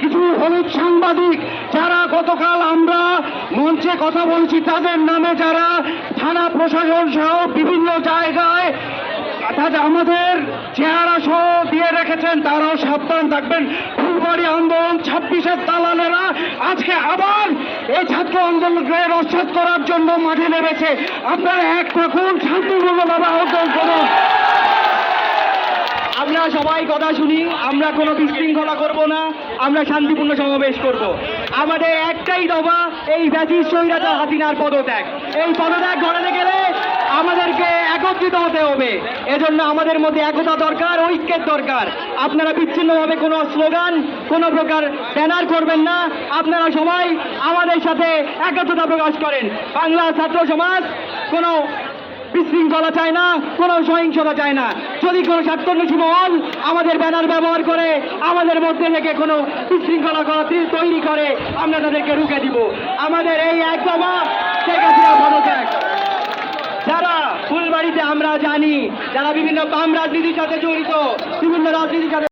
কিছু হলুদ সাংবাদিক যারা গতকাল আমরা মঞ্চে কথা বলছি, তাদের নামে যারা থানা প্রশাসন সহ বিভিন্ন জায়গায় অর্থাৎ আমাদের চেহারা সহ দিয়ে রেখেছেন, তারাও সাবধান থাকবেন। ফুলবাড়ি আন্দোলন ছাব্বিশের দালালেরা আজকে আবার এই ছাত্র আন্দোলনকে রক্ষা করার জন্য মাঠে নেমেছে। আপনারা এক থাকুন, শান্তিপূর্ণভাবে আহ্বান করুন। আমরা সবাই কথা শুনি, আমরা কোনো বিশৃঙ্খলা করব না, আমরা শান্তিপূর্ণ সমাবেশ করব। আমাদের একটাই দফা এই ব্যাধির সৈরাচার হাসিনার পদত্যাগ। এই পদত্যাগ ঘটাতে গেলে আমাদেরকে একত্রিত হতে হবে। এজন্য আমাদের মধ্যে একতা দরকার, ঐক্যের দরকার। আপনারা বিচ্ছিন্নভাবে কোনো স্লোগান, কোনো প্রকার ব্যানার করবেন না। আপনারা সবাই আমাদের সাথে একত্রতা প্রকাশ করেন। বাংলা ছাত্র সমাজ কোনো বিশৃঙ্খলা চায় না, কোনো সহিংসতা চায় না। যদি কোনো স্বার্থন্বেষী মহল আমাদের ব্যানার ব্যবহার করে, আমাদের মধ্যে থেকে কোনো বিশৃঙ্খলা তৈরি করে, আমরা তাদেরকে রুখে দিব। আমাদের এই হাসিনা পদত্যাগ যারা ফুলবাড়িতে আমরা জানি, যারা বিভিন্ন বাম রাজনীতির সাথে জড়িত, বিভিন্ন রাজনীতির সাথে